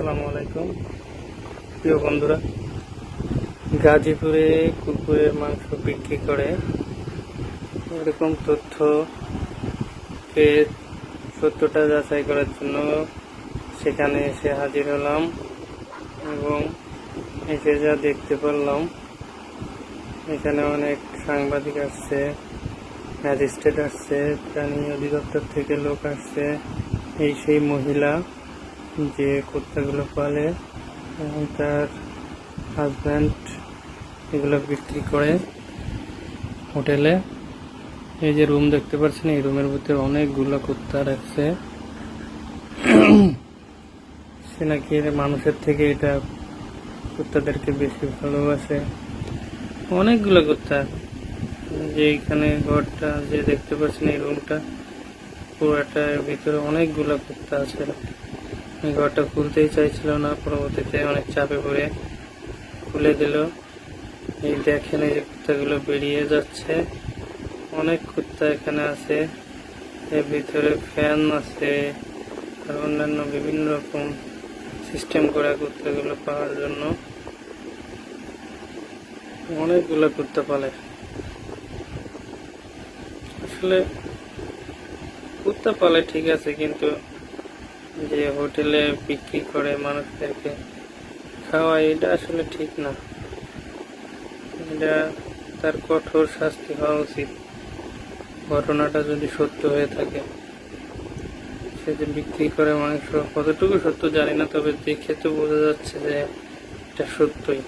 আসসালামু আলাইকুম। প্রিয় বন্ধুরা, গাজীপুরে কুকুরের মাংস বিক্রি করে এরকম তথ্য সত্যটা যাচাই করার জন্য সেখানে এসে হাজির হলাম এবং এসে যা দেখতে পারলাম, এখানে অনেক সাংবাদিক আসছে, ম্যাজিস্ট্রেট আসছে প্রাণী অধিদপ্তর থেকে লোক আসছে, এই সেই মহিলা যে কুত্তাগুলো পালে তার হাজব্যান্ড এগুলো বিক্রি করে হোটেলে। এই যে রুম দেখতে পাচ্ছেন, এই রুমের ভিতরে অনেকগুলো কুত্তা রাখছে। সে নাকি মানুষের থেকে এটা কুত্তাদেরকে বেশি ভালোবাসে। অনেকগুলো কুত্তা যে এখানে ঘরটা যে দেখতে পাচ্ছেন এই রুমটা পুরোটার ভিতরে অনেকগুলো কুত্তা আছে। ঘরটা খুলতেই চাইছিল না, পরবর্তীতে অনেক চাপে পড়ে খুলে দিল। এই দেখেন এই যে কুত্তাগুলো বেরিয়ে যাচ্ছে। অনেক কুত্তা এখানে আছে। এর ভিতরে ফ্যান আছে আর অন্যান্য বিভিন্ন রকম সিস্টেম করা কুত্তাগুলো পাওয়ার জন্য। অনেকগুলো কুত্তা পালে। আসলে কুত্তা পালে ঠিক আছে, কিন্তু যে হোটেলে বিক্রি করে মানুষদেরকে খাওয়া এটা আসলে ঠিক না। এটা তার কঠোর শাস্তি হওয়া উচিত। ঘটনাটা যদি সত্য হয়ে থাকে, সে যে বিক্রি করে মাংস, কতটুকু সত্য জানি না, তবে দেখে তো বোঝা যাচ্ছে যে এটা সত্যই।